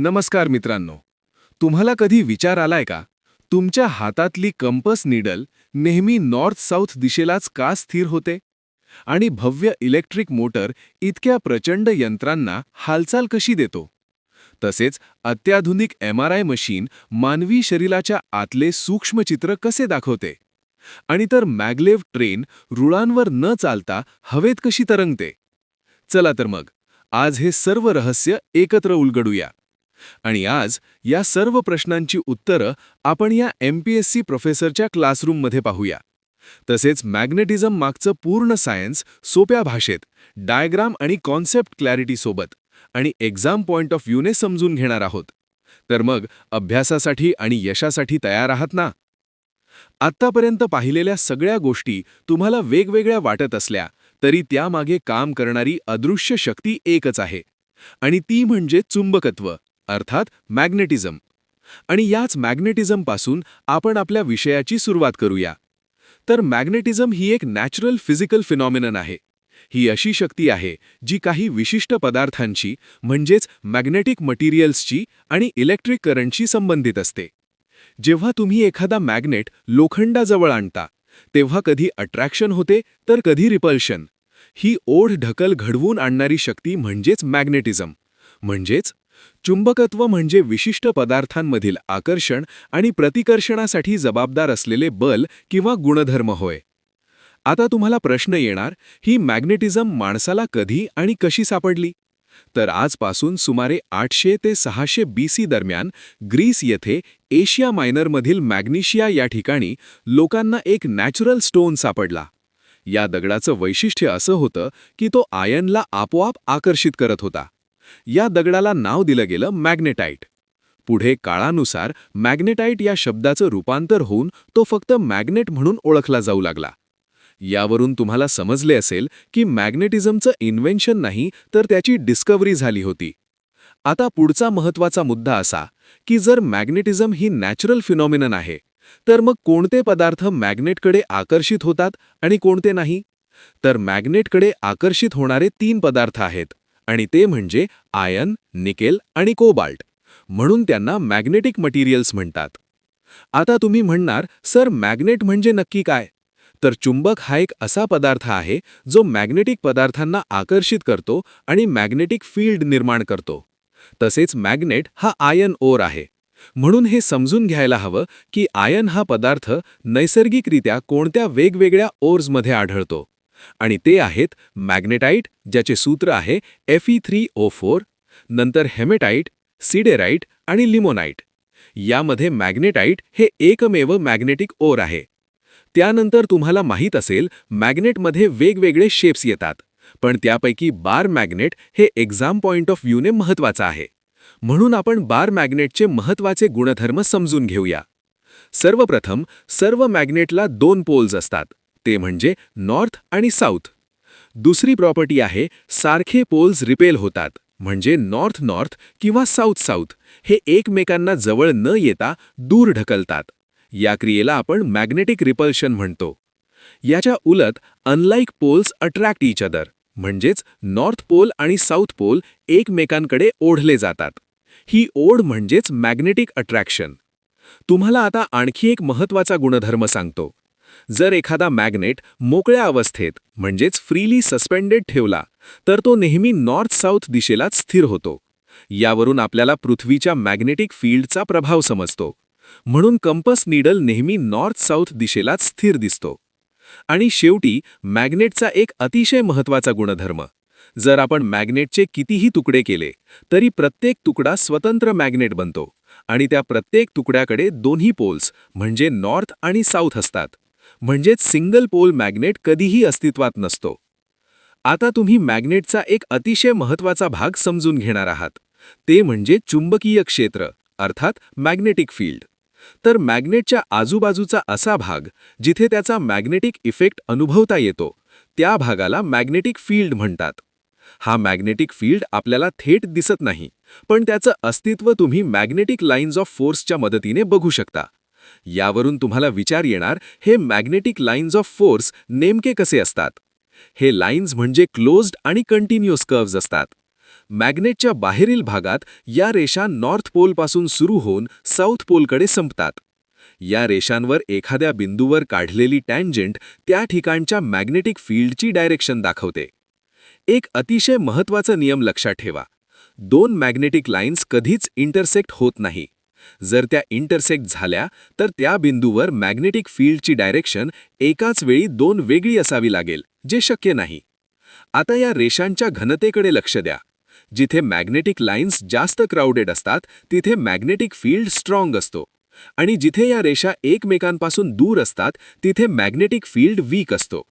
नमस्कार मित्रांनो. तुम्हाला कधी विचार आलाय का? तुमच्या हातातली कंपस निडल नेहमी नॉर्थ साऊथ दिशेलाच का स्थिर होते? आणि भव्य इलेक्ट्रिक मोटर इतक्या प्रचंड यंत्रांना हालचाल कशी देतो? तसेच अत्याधुनिक एम मशीन मानवी शरीराच्या आतले सूक्ष्म चित्र कसे दाखवते? आणि तर मॅग्लेव्ह ट्रेन रुळांवर न चालता हवेत कशी तरंगते? चला तर मग आज हे सर्व रहस्य एकत्र उलगडूया. आणि आज या सर्व प्रश्नांची उत्तरं आपण या एम पी एस सी प्रोफेसरच्या क्लासरूममध्ये पाहूया. तसेच मॅग्नेटिझम मागचं पूर्ण सायन्स सोप्या भाषेत डायग्राम आणि कॉन्सेप्ट क्लॅरिटीसोबत आणि एक्झाम पॉइंट ऑफ व्ह्यूने समजून घेणार आहोत. तर मग अभ्यासासाठी आणि यशासाठी तयार आहात ना? आत्तापर्यंत पाहिलेल्या सगळ्या गोष्टी तुम्हाला वेगवेगळ्या वाटत असल्या तरी त्यामागे काम करणारी अदृश्य शक्ती एकच आहे. आणि ती म्हणजे चुंबकत्व. अर्थात मॅग्नेटिझम. आणि याच मॅग्नेटिझमपासून आपण आपल्या विषयाची सुरुवात करूया. तर मॅग्नेटिझम ही एक नॅचरल फिजिकल फिनॉमिनन आहे. ही अशी शक्ती आहे जी काही विशिष्ट पदार्थांची म्हणजेच मॅग्नेटिक मटेरियल्सची आणि इलेक्ट्रिक करंटशी संबंधित असते. जेव्हा तुम्ही एखादा मॅग्नेट लोखंडाजवळ आणता तेव्हा कधी अट्रॅक्शन होते तर कधी रिपल्शन. ही ओढ ढकल घडवून आणणारी शक्ती म्हणजेच मॅग्नेटिझम. म्हणजेच चुंबकत्व म्हणजे विशिष्ट पदार्थांमधील आकर्षण आणि प्रतिकर्षणासाठी जबाबदार असलेले बल किंवा गुणधर्म होय. आता तुम्हाला प्रश्न येणार ही मॅग्नेटिझम माणसाला कधी आणि कशी सापडली? तर आजपासून सुमारे आठशे ते सहाशे बी सी दरम्यान ग्रीस येथे एशिया मायनरमधील मॅग्नेशिया या ठिकाणी लोकांना एक नॅचरल स्टोन सापडला. या दगडाचं वैशिष्ट्य असं होतं की तो आयनला आपोआप आकर्षित करत होता. या दगडाला नाव दिलं गेलं मॅग्नेटाईट पुढे काळानुसार मॅग्नेटाईट या शब्दाचं रूपांतर होऊन तो फक्त मॅग्नेट म्हणून ओळखला जाऊ लागला. यावरून तुम्हाला समजले असेल की मॅग्नेटिझमचं इन्व्हेन्शन नाही तर त्याची डिस्कव्हरी झाली होती. आता पुढचा महत्त्वाचा मुद्दा असा की जर मॅग्नेटिझम ही नॅचरल फिनॉमिनन आहे तर मग कोणते पदार्थ मॅग्नेटकडे आकर्षित होतात आणि कोणते नाही? तर मॅग्नेटकडे आकर्षित होणारे तीन पदार्थ आहेत. आणि ते म्हणजे आयन निकेल आणि कोबाल्ट. म्हणून त्यांना मॅग्नेटिक मटेरियल्स म्हणतात. आता तुम्ही म्हणणार सर मॅग्नेट म्हणजे नक्की काय? तर चुंबक हा एक असा पदार्थ आहे जो मॅग्नेटिक पदार्थांना आकर्षित करतो आणि मॅग्नेटिक फील्ड निर्माण करतो. तसेच मॅग्नेट हा आयन ओर आहे. म्हणून हे समजून घ्यायला हवं की आयन हा पदार्थ नैसर्गिकरित्या कोणत्या वेगवेगळ्या ओर्समध्ये आढळतो. आणि ते आहेत मॅग्नेटाईट ज्याचे सूत्र आहे F E three O four नंतर हेमेटाईट सिडेराईट आणि लिमोनाईट यामध्ये मॅग्नेटाईट हे एकमेव मॅग्नेटिक ओर आहे. त्यानंतर तुम्हाला माहीत असेल मॅग्नेटमध्ये वेगवेगळे शेप्स येतात पण त्यापैकी बार मॅग्नेट हे एक्झाम पॉइंट ऑफ व्ह्यूने महत्वाचं आहे. म्हणून आपण बार मॅग्नेटचे महत्त्वाचे गुणधर्म समजून घेऊया. सर्वप्रथम सर्व मॅग्नेटला दोन पोल्स असतात. ते म्हणजे नॉर्थ आणि साऊथ. दुसरी प्रॉपर्टी आहे सारखे पोल्स रिपेल होतात म्हणजे नॉर्थ नॉर्थ किंवा साऊथ साऊथ हे एकमेकांना जवळ न येता दूर ढकलतात. या क्रियेला आपण मॅग्नेटिक रिपल्शन म्हणतो. याच्या उलट unlike poles attract each other म्हणजेच नॉर्थ पोल आणि साऊथ पोल एकमेकांकडे ओढले जातात. ही ओढ म्हणजेच मॅग्नेटिक अट्रॅक्शन. तुम्हाला आता आणखी एक महत्त्वाचा गुणधर्म सांगतो. जर एखादा मॅग्नेट मोकळ्या अवस्थेत म्हणजेच फ्रीली सस्पेंडेड ठेवला तर तो नेहमी नॉर्थ साऊथ दिशेलाच स्थिर होतो. यावरून आपल्याला पृथ्वीच्या मॅग्नेटिक फील्डचा प्रभाव समजतो. म्हणून कंपस नीडल नेहमी नॉर्थ साऊथ दिशेलाच स्थिर दिसतो. आणि शेवटी मॅग्नेटचा एक अतिशय महत्त्वाचा गुणधर्म जर आपण मॅग्नेटचे कितीही तुकडे केले तरी प्रत्येक तुकडा स्वतंत्र मॅग्नेट बनतो. आणि त्या प्रत्येक तुकड्याकडे दोन्ही पोल्स म्हणजे नॉर्थ आणि साऊथ असतात. म्हणजेच सिंगल पोल मॅग्नेट कधीही अस्तित्वात नसतो. आता तुम्ही मॅग्नेटचा एक अतिशय महत्त्वाचा भाग समजून घेणार आहात. ते म्हणजे चुंबकीय क्षेत्र अर्थात मॅग्नेटिक फील्ड. तर मॅग्नेटच्या आजूबाजूचा असा भाग जिथे त्याचा मॅग्नेटिक इफेक्ट अनुभवता येतो त्या भागाला मॅग्नेटिक फील्ड म्हणतात. हा मॅग्नेटिक फील्ड आपल्याला थेट दिसत नाही पण त्याचं अस्तित्व तुम्ही मॅग्नेटिक लाईन्स ऑफ फोर्सच्या मदतीने बघू शकता. यावरून तुम्हाला विचार येणार हे मॅग्नेटिक लाईन्स ऑफ फोर्स नेमके कसे असतात? हे लाईन्स म्हणजे क्लोज्ड आणि कंटिन्युअस कर्व्ज असतात. मॅग्नेटच्या बाहेरील भागात या रेषा नॉर्थ पोलपासून सुरू होऊन साऊथ पोलकडे संपतात. या रेषांवर एखाद्या बिंदूवर काढलेली टँजंट त्या ठिकाणच्या मॅग्नेटिक फील्डची डायरेक्शन दाखवते. एक अतिशय महत्त्वाचा नियम लक्षात ठेवा. दोन मॅग्नेटिक लाईन्स कधीच इंटरसेक्ट होत नाही. जर त्या इंटरसेक्ट झाल्या तर त्या बिंदूवर मॅग्नेटिक फील्डची डायरेक्शन एकाच वेळी दोन वेगळी असावी लागेल जे शक्य नाही. आता या रेषांच्या घनतेकडे लक्ष द्या. जिथे मॅग्नेटिक लाईन्स जास्त क्राउडेड असतात तिथे मॅग्नेटिक फील्ड स्ट्रॉंग असतो. आणि जिथे या रेषा एकमेकांपासून दूर असतात तिथे मॅग्नेटिक फील्ड वीक असतो.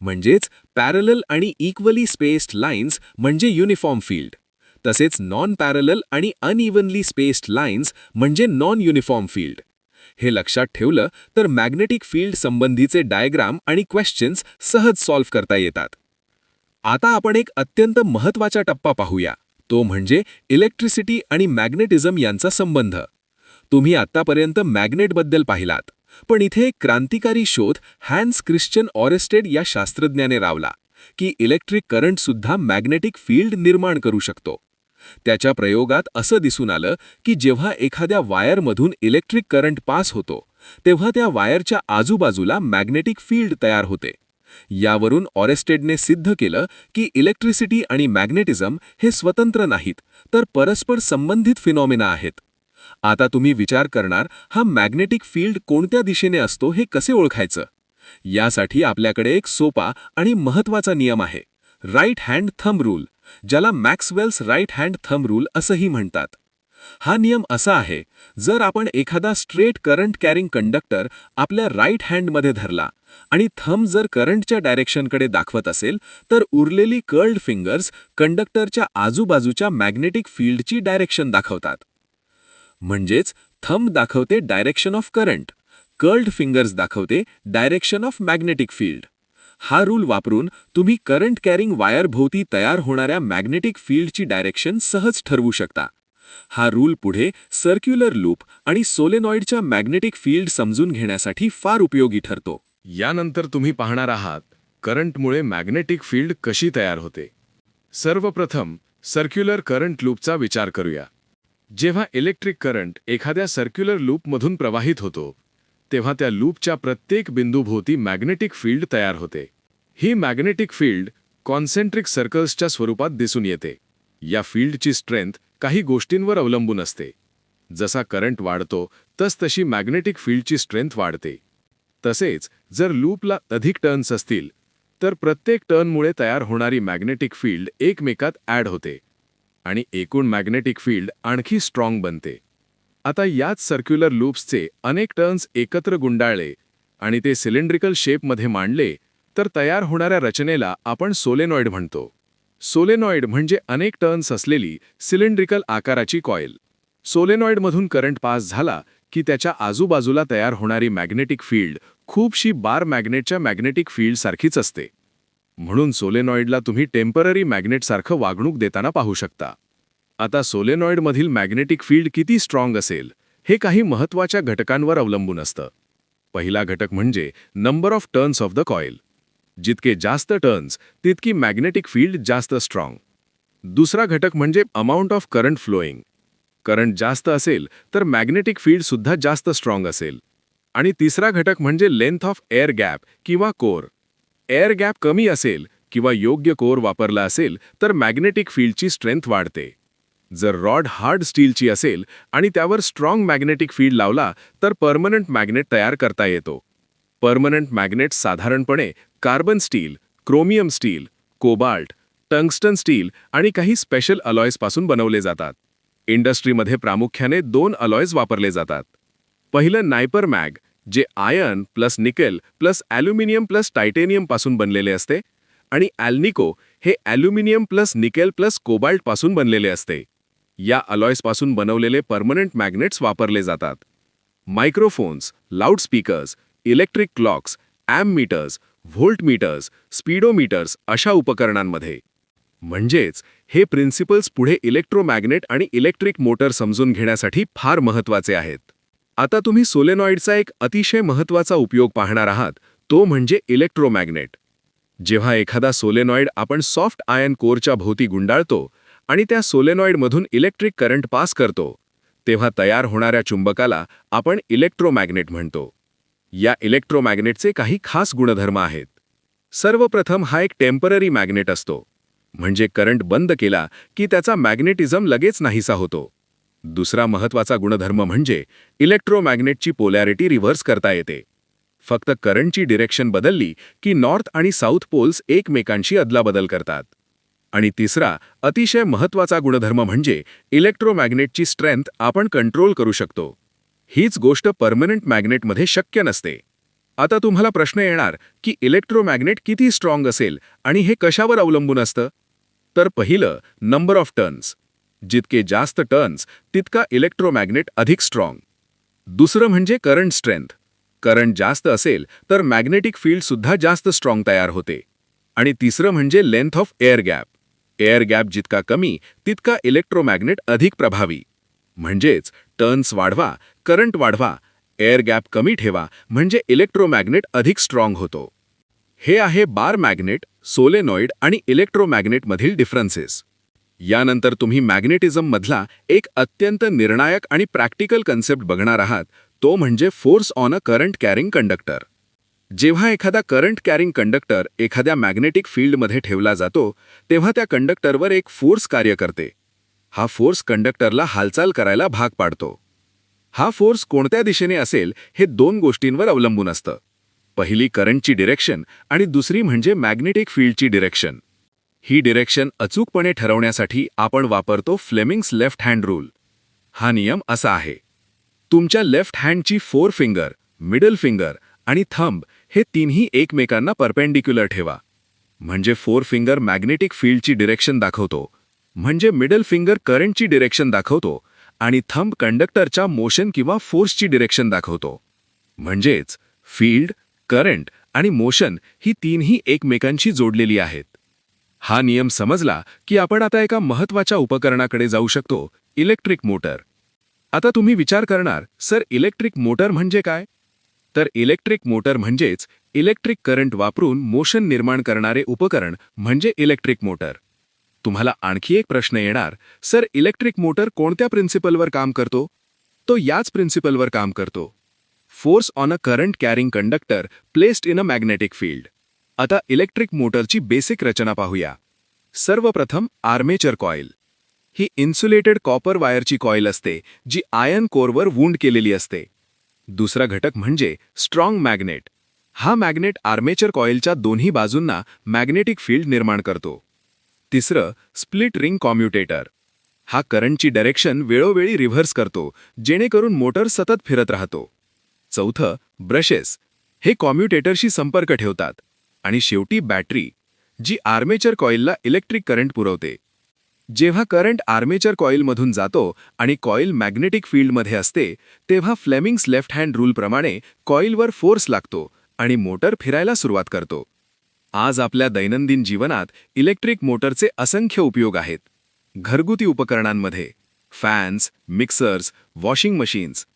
म्हणजेच पॅरलल आणि इक्वली स्पेस्ड लाईन्स म्हणजे युनिफॉर्म फील्ड तसेच नॉन पॅरलल आणि अनइव्हनली स्पेस्ड लाईन्स म्हणजे नॉन युनिफॉर्म फील्ड हे लक्षात ठेवलं तर मॅग्नेटिक फील्ड संबंधीचे डायग्राम आणि क्वेश्चन्स सहज सॉल्व्ह करता येतात. आता आपण एक अत्यंत महत्त्वाचा टप्पा पाहूया. तो म्हणजे इलेक्ट्रिसिटी आणि मॅग्नेटिझम यांचा संबंध. तुम्ही आत्तापर्यंत मॅग्नेटबद्दल पाहिलात पण इथे एक क्रांतिकारी शोध हॅन्स ख्रिश्चन ऑरेस्टेड या शास्त्रज्ञाने रावला की इलेक्ट्रिक करंटसुद्धा मॅग्नेटिक फील्ड निर्माण करू शकतो. त्याच्या प्रयोगात असं दिसून आलं की जेव्हा एखाद्या वायरमधून इलेक्ट्रिक करंट पास होतो तेव्हा त्या वायरच्या आजूबाजूला मॅग्नेटिक फील्ड तयार होते. यावरून ऑरेस्टेडने सिद्ध केलं की इलेक्ट्रिसिटी आणि मॅग्नेटिझम हे स्वतंत्र नाहीत तर परस्पर संबंधित फिनॉमिना आहेत. आता तुम्ही विचार करणार हा मॅग्नेटिक फील्ड कोणत्या दिशेने असतो हे कसे ओळखायचं? यासाठी आपल्याकडे एक सोपा आणि महत्त्वाचा नियम आहे. Right hand thumb rule. ज्याला Maxwell's right hand thumb rule असंही म्हणतात. हा नियम असा आहे जर आपण एखादा स्ट्रेट करंट कॅरिंग कंडक्टर आपल्या राईट हँडमध्ये धरला आणि थंब जर करंटच्या डायरेक्शनकडे दाखवत असेल तर उरलेली कर्ल्ड फिंगर्स कंडक्टरच्या आजूबाजूच्या मॅग्नेटिक फील्डची डायरेक्शन दाखवतात. म्हणजेच थंब दाखवते direction of current curled fingers दाखवते डायरेक्शन ऑफ मॅग्नेटिक फील्ड. हा रूल वापरून तुम्ही करंट कॅरिंग वायरभोवती तयार होणाऱ्या मॅग्नेटिक फील्डची डायरेक्शन सहज ठरवू शकता. हा रूल पुढे सर्क्युलर लूप आणि सोलेनॉइडच्या मॅग्नेटिक फील्ड समजून घेण्यासाठी फार उपयोगी ठरतो. यानंतर तुम्ही पाहणार आहात करंटमुळे मॅग्नेटिक फील्ड कशी तयार होते. सर्वप्रथम सर्क्युलर करंट लूपचा विचार करूया. जेव्हा इलेक्ट्रिक करंट एखाद्या सर्क्युलर लूपमधून प्रवाहित होतो तेव्हा त्या लूपच्या प्रत्येक बिंदूभोवती मॅग्नेटिक फील्ड तयार होते. ही मॅग्नेटिक फील्ड कॉन्सेंट्रिक सर्कल्सच्या स्वरूपात दिसून येते. या फील्डची स्ट्रेंथ काही गोष्टींवर अवलंबून असते. जसा करंट वाढतो तस तशी मॅग्नेटिक फील्डची स्ट्रेंथ वाढते. तसेच जर लूपला अधिक टर्न्स असतील तर प्रत्येक टर्नमुळे तयार होणारी मॅग्नेटिक फील्ड एकमेकात ॲड होते. आणि एकूण मॅग्नेटिक फील्ड आणखी स्ट्रॉंग बनते. आता याच सर्क्युलर लूप्सचे अनेक टर्न्स एकत्र गुंडाळले आणि ते सिलेंड्रिकल शेपमध्ये मांडले तर तयार होणाऱ्या रचनेला आपण सोलेनॉइड म्हणतो. सोलेनॉइड म्हणजे अनेक टर्न्स असलेली सिलेंड्रिकल आकाराची कॉईल सोलेनॉइडमधून करंट पास झाला की त्याच्या आजूबाजूला तयार होणारी मॅग्नेटिक फील्ड खूपशी बार मॅग्नेटच्या मॅग्नेटिक फील्डसारखीच असते. म्हणून सोलेनॉइडला तुम्ही टेंपररी मॅग्नेटसारखं वागणूक देताना पाहू शकता. आता सोलेनॉइडमधील मॅग्नेटिक फील्ड किती स्ट्रॉंग असेल हे काही महत्त्वाच्या घटकांवर अवलंबून असतं. पहिला घटक म्हणजे number of turns of the coil जितके जास्त टर्न्स तितकी मॅग्नेटिक फील्ड जास्त स्ट्रॉंग. दुसरा घटक म्हणजे amount of current flowing current जास्त असेल तर मॅग्नेटिक फील्डसुद्धा जास्त स्ट्रॉंग असेल. आणि तिसरा घटक म्हणजे लेंथ ऑफ एअर गॅप किंवा कोर. एअर गॅप कमी असेल किंवा योग्य कोर वापरला असेल तर मॅग्नेटिक फील्डची स्ट्रेंथ वाढते. जर रॉड हार्ड स्टीलची असेल आणि त्यावर स्ट्रॉंग मॅग्नेटिक फील्ड लावला तर परमनंट मॅग्नेट तयार करता येतो. परमनंट मॅग्नेट साधारणपणे carbon steel chromium steel cobalt tungsten steel आणि काही स्पेशल अलॉयजपासून बनवले जातात. इंडस्ट्रीमध्ये प्रामुख्याने दोन अलॉयज वापरले जातात. पहिलं नायपर मॅग जे iron plus nickel plus aluminium plus टायटेनियमपासून बनलेले असते आणि ॲल्निको हे ॲल्युमिनियम प्लस निकेल प्लस कोबाल्टपासून बनलेले असते. या अलॉयसपासून बनवलेले परमनंट मॅग्नेट्स वापरले जातात. Microphones loudspeakers electric clocks ammeters voltmeters speedometers अशा उपकरणांमध्ये. म्हणजेच हे प्रिन्सिपल्स पुढे इलेक्ट्रोमॅग्नेट आणि इलेक्ट्रिक मोटर समजून घेण्यासाठी फार महत्त्वाचे आहेत. आता तुम्ही सोलेनॉइडचा एक अतिशय महत्त्वाचा उपयोग पाहणार आहात तो म्हणजे इलेक्ट्रोमॅग्नेट. जेव्हा एखादा सोलेनॉइड आपण सॉफ्ट आयन कोरच्या भोवती गुंडाळतो आणि त्या सोलेनॉइडमधून इलेक्ट्रिक करंट पास करतो. तेव्हा तयार होणाऱ्या चुंबकाला आपण इलेक्ट्रोमॅग्नेट म्हणतो. या इलेक्ट्रोमॅग्नेटचे काही खास गुणधर्म आहेत. सर्वप्रथम हा एक टेंपररी मॅग्नेट असतो. म्हणजे करंट बंद केला की त्याचा मॅग्नेटिझम लगेच नाहीसा होतो. दुसरा महत्त्वाचा गुणधर्म म्हणजे इलेक्ट्रोमॅग्नेटची पोलॅरिटी रिव्हर्स करता येते. फक्त करंटची डिरेक्शन बदलली की नॉर्थ आणि साऊथ पोल्स एकमेकांशी अदलाबदल करतात. आणि तिसरा अतिशय महत्त्वाचा गुणधर्म म्हणजे इलेक्ट्रोमॅग्नेटची स्ट्रेंथ आपण कंट्रोल करू शकतो. हीच गोष्ट परमनंट मॅग्नेटमध्ये शक्य नसते. आता तुम्हाला प्रश्न येणार की इलेक्ट्रोमॅग्नेट किती स्ट्रॉंग असेल आणि हे कशावर अवलंबून असतं? तर पहिलं नंबर ऑफ टर्न्स जितके जास्त टर्न्स तितका इलेक्ट्रोमॅग्नेट अधिक स्ट्रॉंग. दुसरं म्हणजे करंट स्ट्रेंथ करंट जास्त असेल तर मॅग्नेटिक फील्डसुद्धा जास्त स्ट्रॉंग तयार होते. आणि तिसरं म्हणजे length of air gap air gap जितका कमी तितका इलेक्ट्रोमॅग्नेट अधिक प्रभावी. म्हणजेच टर्न्स वाढवा करंट वाढवा एअर गॅप कमी ठेवा म्हणजे इलेक्ट्रोमॅग्नेट अधिक स्ट्रॉंग होतो. हे आहे बार मॅग्नेट सोलेनॉइड आणि इलेक्ट्रोमॅग्नेटमधील डिफरन्सेस. यानंतर तुम्ही मॅग्नेटिझममधला एक अत्यंत निर्णायक आणि प्रॅक्टिकल कन्सेप्ट बघणार आहात तो म्हणजे force on a current carrying conductor. जेव्हा एखादा करंट कॅरिंग कंडक्टर एखाद्या मॅग्नेटिक फील्डमध्ये ठेवला जातो तेव्हा त्या कंडक्टरवर एक फोर्स कार्य करते. हा फोर्स कंडक्टरला हालचाल करायला भाग पाडतो. हा फोर्स कोणत्या दिशेने असेल हे दोन गोष्टींवर अवलंबून असतं. पहिली करंटची डिरेक्शन आणि दुसरी म्हणजे मॅग्नेटिक फील्डची डिरेक्शन. ही डिरेक्शन अचूकपणे ठरवण्यासाठी आपण वापरतो फ्लेमिंग्स लेफ्ट हँड रूल. हा नियम असा आहे. तुमच्या लेफ्ट हँडची फोर फिंगर मिडल फिंगर आणि थंब हे तिन्ही एकमेकांना परपेंडिक्युलर ठेवा. म्हणजे फोर फिंगर मॅग्नेटिक फील्डची डिरेक्शन दाखवतो. म्हणजे मिडल फिंगर करंटची डिरेक्शन दाखवतो आणि थंब कंडक्टरच्या मोशन किंवा फोर्सची डिरेक्शन दाखवतो. म्हणजेच फील्ड करंट आणि मोशन ही तीनही एकमेकांशी जोडलेली आहेत. हा नियम समजला की आपण आता एका महत्त्वाच्या उपकरणाकडे जाऊ शकतो इलेक्ट्रिक मोटर. आता तुम्ही विचार करणार सर इलेक्ट्रिक मोटर म्हणजे काय? तर इलेक्ट्रिक मोटर म्हणजेच इलेक्ट्रिक करंट वापरून मोशन निर्माण करणारे उपकरण म्हणजे इलेक्ट्रिक मोटर. तुम्हाला आणखी एक प्रश्न येणार सर इलेक्ट्रिक मोटर कोणत्या प्रिन्सिपलवर काम करतो? तो याच प्रिन्सिपलवर काम करतो. Force on a current carrying conductor placed in a magnetic field. आता इलेक्ट्रिक मोटरची बेसिक रचना पाहूया. सर्वप्रथम आर्मेचर कॉईल ही इन्सुलेटेड कॉपर वायरची कॉईल असते जी आयन कोरवर वूंड केलेली असते. दुसरा घटक म्हणजे स्ट्रॉंग मॅग्नेट हा मॅग्नेट आर्मेचर कॉईलच्या दोन्ही बाजूंना मॅग्नेटिक फील्ड निर्माण करतो. तिसरं स्प्लिट रिंग कॉम्युटेटर हा करंटची डायरेक्शन वेळोवेळी रिव्हर्स करतो जेणेकरून मोटर सतत फिरत राहतो. चौथं ब्रशेस हे कॉम्युटेटरशी संपर्क ठेवतात. आणि शेवटी बॅटरी जी आर्मेचर कॉईलला इलेक्ट्रिक करंट पुरवते. जेव्हा करंट आर्मेचर कॉईलमधून जातो आणि कॉईल मॅग्नेटिक फील्डमध्ये असते तेव्हा फ्लेमिंग्स लेफ्ट हँड रूलप्रमाणे कॉईलवर फोर्स लागतो आणि मोटर फिरायला सुरुवात करतो. आज आपल्या दैनंदिन जीवनात इलेक्ट्रिक मोटरचे असंख्य उपयोग आहेत. घरगुती उपकरणांमध्ये फॅन्स मिक्सर्स वॉशिंग मशीन्स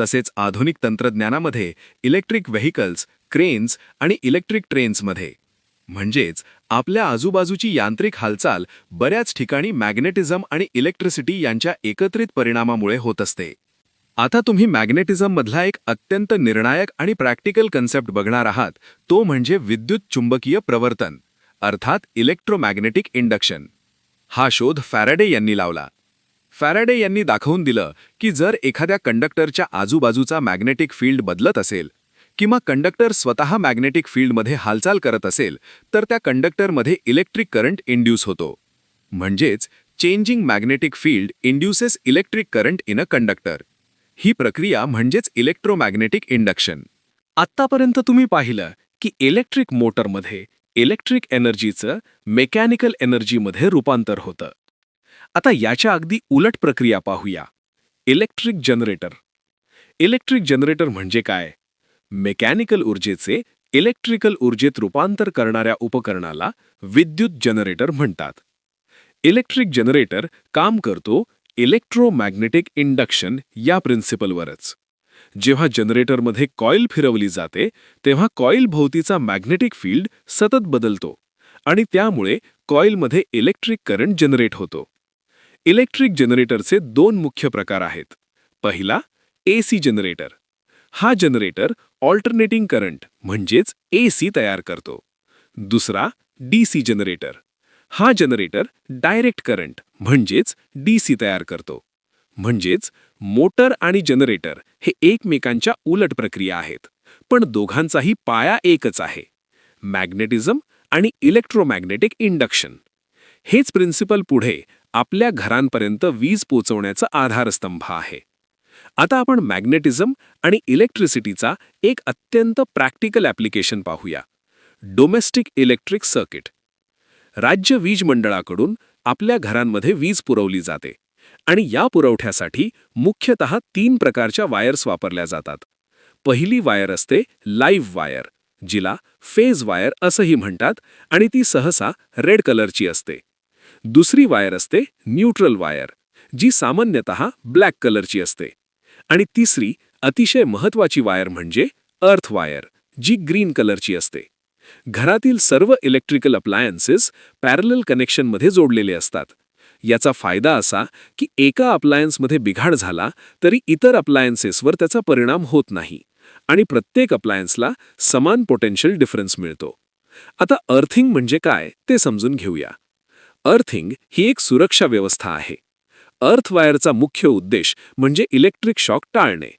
तसेच आधुनिक तंत्रज्ञानामध्ये इलेक्ट्रिक व्हेकल्स क्रेन्स आणि इलेक्ट्रिक ट्रेन्समध्ये. म्हणजेच आपल्या आजूबाजूची यांत्रिक हालचाल बऱ्याच ठिकाणी मॅग्नेटिझम आणि इलेक्ट्रिसिटी यांच्या एकत्रित परिणामामुळे होत असते. आता तुम्ही मॅग्नेटिझममधला एक अत्यंत निर्णायक आणि प्रॅक्टिकल कन्सेप्ट बघणार आहात तो म्हणजे विद्युत चुंबकीय प्रवर्तन अर्थात इलेक्ट्रोमॅग्नेटिक इंडक्शन. हा शोध फॅराडे यांनी लावला. फॅराडे यांनी दाखवून दिलं की जर एखाद्या कंडक्टरच्या आजूबाजूचा मॅग्नेटिक फील्ड बदलत असेल किंवा कंडक्टर स्वतः मॅग्नेटिक फील्डमध्ये हालचाल करत असेल तर त्या कंडक्टरमध्ये इलेक्ट्रिक करंट इंड्यूस होतो. म्हणजेच changing magnetic field induces electric current in a conductor. ही प्रक्रिया म्हणजेच इलेक्ट्रोमॅग्नेटिक इंडक्शन. आत्तापर्यंत तुम्ही पाहिलं की इलेक्ट्रिक मोटरमध्ये इलेक्ट्रिक एनर्जीचं मेकॅनिकल एनर्जीमध्ये रूपांतर होतं. आता याच्या अगदी उलट प्रक्रिया पाहूया. Electric generator. इलेक्ट्रिक जनरेटर म्हणजे काय? मेकॅनिकल ऊर्जेचे इलेक्ट्रिकल ऊर्जेत रूपांतर करणाऱ्या उपकरणाला विद्युत जनरेटर म्हणतात. इलेक्ट्रिक जनरेटर काम करतो इलेक्ट्रोमॅग्नेटिक इंडक्शन या प्रिन्सिपलवरच. जेव्हा जनरेटरमध्ये कॉईल फिरवली जाते तेव्हा कॉईल भोवतीचा मॅग्नेटिक फील्ड सतत बदलतो आणि त्यामुळे कॉईलमध्ये इलेक्ट्रिक करंट जनरेट होतो. इलेक्ट्रिक जनरेटरचे दोन मुख्य प्रकार आहेत. पहिला एसी जनरेटर. हा जनरेटर ऑल्टरनेटिंग करंट म्हणजेच एसी तयार करतो. दुसरा डीसी जनरेटर. हा जनरेटर डायरेक्ट करंट म्हणजेच डीसी तयार करतो. म्हणजेच मोटर आणि जनरेटर हे एकमेकांच्या उलट प्रक्रिया आहेत पण दोघांचाही पाया एकच आहे. मॅग्नेटिझम आणि इलेक्ट्रोमॅग्नेटिक इंडक्शन. हेच प्रिन्सिपल पुढे आपल्या घरांपर्यंत वीज पोचवण्याचा आधारस्तंभ आहे. आता आपण मॅग्नेटिझम आणि इलेक्ट्रिसिटीचा एक अत्यंत प्रॅक्टिकल ॲप्लिकेशन पाहूया. Domestic electric circuit. राज्य वीज मंडळाकडून आपल्या घरांमध्ये वीज पुरवली जाते आणि या पुरवठ्यासाठी मुख्यतः तीन प्रकारच्या वायर्स वापरल्या जातात. पहिली वायर असते लाईव्ह वायर जिला फेज वायर असंही म्हणतात आणि ती सहसा रेड कलरची असते. दुसरी वायर असते न्यूट्रल वायर जी सामान्यतः ब्लॅक कलरची असते. आणि तिसरी अतिशय महत्वाची वायर म्हणजे अर्थ वायर जी ग्रीन कलरची असते. घरातील सर्व इलेक्ट्रिकल अप्लायन्सेस पॅरल कनेक्शनमध्ये जोडलेले असतात. याचा फायदा असा की एका अप्लायन्समध्ये बिघाड झाला तरी इतर अप्लायन्सेसवर त्याचा परिणाम होत नाही आणि प्रत्येक अप्लायन्सला समान पोटेन्शियल डिफरन्स मिळतो. आता अर्थिंग म्हणजे काय ते समजून घेऊया. अर्थिंग ही एक सुरक्षा व्यवस्था आहे. अर्थ वायरचा मुख्य उद्देश म्हणजे इलेक्ट्रिक शॉक टाळणे.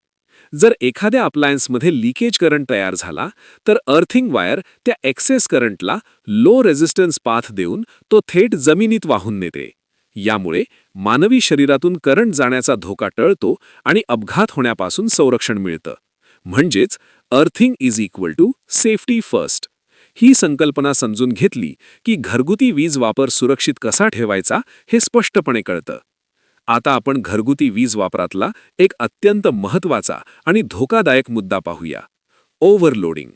जर एखाद्या अप्लायन्समध्ये लिकेज करंट तयार झाला तर अर्थिंग वायर त्या एक्सेस करंटला लो रेझिस्टन्स पाथ देऊन तो थेट जमिनीत वाहून नेते. यामुळे मानवी शरीरातून करंट जाण्याचा धोका टळतो आणि अपघात होण्यापासून संरक्षण मिळतं. म्हणजेच earthing is equal to safety first ही संकल्पना समजून घेतली की घरगुती वीज वापर सुरक्षित कसा ठेवायचा हे स्पष्टपणे कळतं. आता आपण घरगुती वीज वापरातला एक अत्यंत महत्त्वाचा आणि धोकादायक मुद्दा पाहूया. ओव्हरलोडिंग.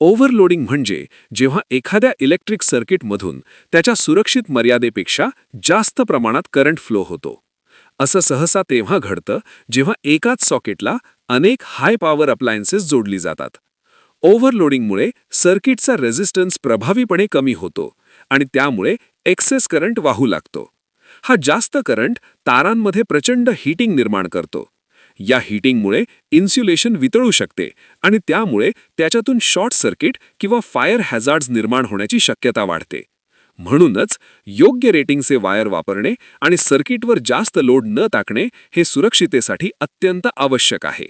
ओव्हरलोडिंग म्हणजे जेव्हा एखाद्या इलेक्ट्रिक सर्किटमधून त्याच्या सुरक्षित मर्यादेपेक्षा जास्त प्रमाणात करंट फ्लो होतो. असं सहसा तेव्हा घडतं जेव्हा एकाच सॉकेटला अनेक हाय पॉवर अप्लायन्सेस जोडली जातात. ओव्हरलोडिंगमुळे सर्किटचा रेझिस्टन्स प्रभावीपणे कमी होतो आणि त्यामुळे एक्सेस करंट वाहू लागतो. हा जास्त करंट तारांमध्ये प्रचंड हीटिंग निर्माण करतो. या हीटिंगमुळे इन्स्युलेशन वितळू शकते आणि त्यामुळे त्याच्यातून शॉर्ट सर्किट किंवा फायर हॅझार्ड्स निर्माण होण्याची शक्यता वाढते. म्हणूनच योग्य रेटिंगचे वायर वापरणे आणि सर्किटवर जास्त लोड न टाकणे हे सुरक्षितेसाठी अत्यंत आवश्यक आहे.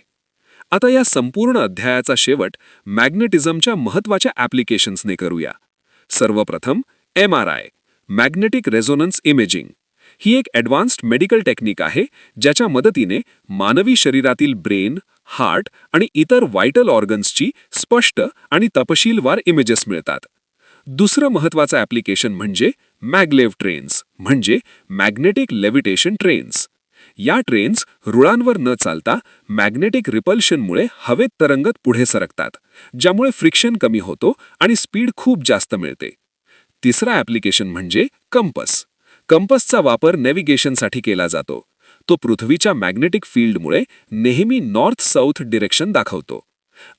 आता या संपूर्ण अध्यायाचा शेवट मॅग्नेटिझमच्या महत्त्वाच्या ॲप्लिकेशन्सने करूया. सर्वप्रथम M R I magnetic resonance imaging. ही एक ॲडव्हान्स्ड मेडिकल टेक्निक आहे ज्याच्या मदतीने मानवी शरीरातील ब्रेन हार्ट आणि इतर व्हायटल ऑर्गन्सची स्पष्ट आणि तपशीलवार इमेजेस मिळतात. दुसरं महत्त्वाचं ॲप्लिकेशन म्हणजे मॅगलेव्ह ट्रेन्स म्हणजे मॅग्नेटिक लेव्हिटेशन ट्रेन्स या ट्रेन्स रुळांवर न चालता मॅग्नेटिक रिपल्शनमुळे हवेत तरंगत पुढे सरकतात ज्यामुळे फ्रिक्शन कमी होतो आणि स्पीड खूप जास्त मिळते. तिसरा ॲप्लिकेशन म्हणजे कंपस कंपसचा वापर नेव्हिगेशनसाठी केला जातो. तो पृथ्वीच्या मॅग्नेटिक फील्डमुळे नेहमी नॉर्थ साऊथ डिरेक्शन दाखवतो.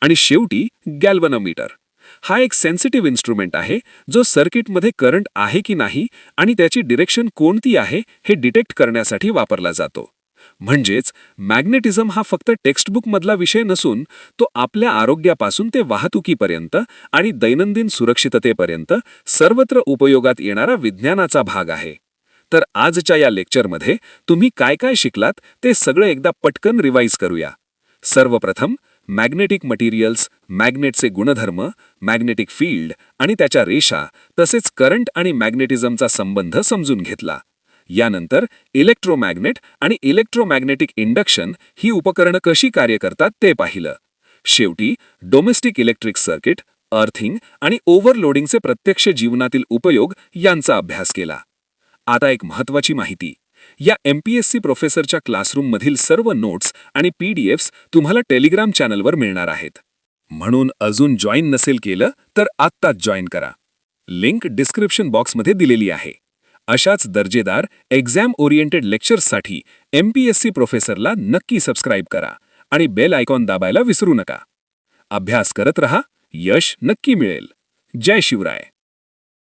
आणि शेवटी गॅल्वनोमीटर हा एक सेन्सिटिव्ह इन्स्ट्रुमेंट आहे जो सर्किटमध्ये करंट आहे की नाही आणि त्याची डिरेक्शन कोणती आहे हे डिटेक्ट करण्यासाठी वापरला जातो. म्हणजेच मॅग्नेटिझम हा फक्त टेक्स्टबुकमधला विषय नसून तो आपल्या आरोग्यापासून ते वाहतुकीपर्यंत आणि दैनंदिन सुरक्षिततेपर्यंत सर्वत्र उपयोगात येणारा विज्ञानाचा भाग आहे. तर आजच्या या लेक्चरमध्ये तुम्ही काय काय शिकलात ते सगळं एकदा पटकन रिवाईज करूया. सर्वप्रथम मॅग्नेटिक मटेरियल्स मॅग्नेटचे गुणधर्म मॅग्नेटिक फील्ड आणि त्याच्या रेषा तसेच करंट आणि मॅग्नेटिझमचा संबंध समजून घेतला. यानंतर इलेक्ट्रोमॅग्नेट आणि इलेक्ट्रोमॅग्नेटिक इंडक्शन ही उपकरणं कशी कार्य करतात ते पाहिलं. शेवटी डोमेस्टिक इलेक्ट्रिक सर्किट अर्थिंग आणि ओव्हरलोडिंगचे प्रत्यक्ष जीवनातील उपयोग यांचा अभ्यास केला. आता एक महत्वाची माहिती. या एम पी एस सी प्रोफेसरच्या क्लासरूममधील सर्व नोट्स आणि पी डी एफ्स तुम्हाला टेलिग्राम चॅनलवर मिळणार आहेत. म्हणून अजून जॉईन नसेल केलं तर आत्ताच जॉईन करा. लिंक डिस्क्रिप्शन बॉक्समध्ये दिलेली आहे. अशाच दर्जेदार एक्झाम ओरिएंटेड लेक्चर्ससाठी एम पी एस सी प्रोफेसरला नक्की सबस्क्राईब करा आणि बेल आयकॉन दाबायला विसरू नका. अभ्यास करत रहा यश नक्की मिळेल. जय शिवराय.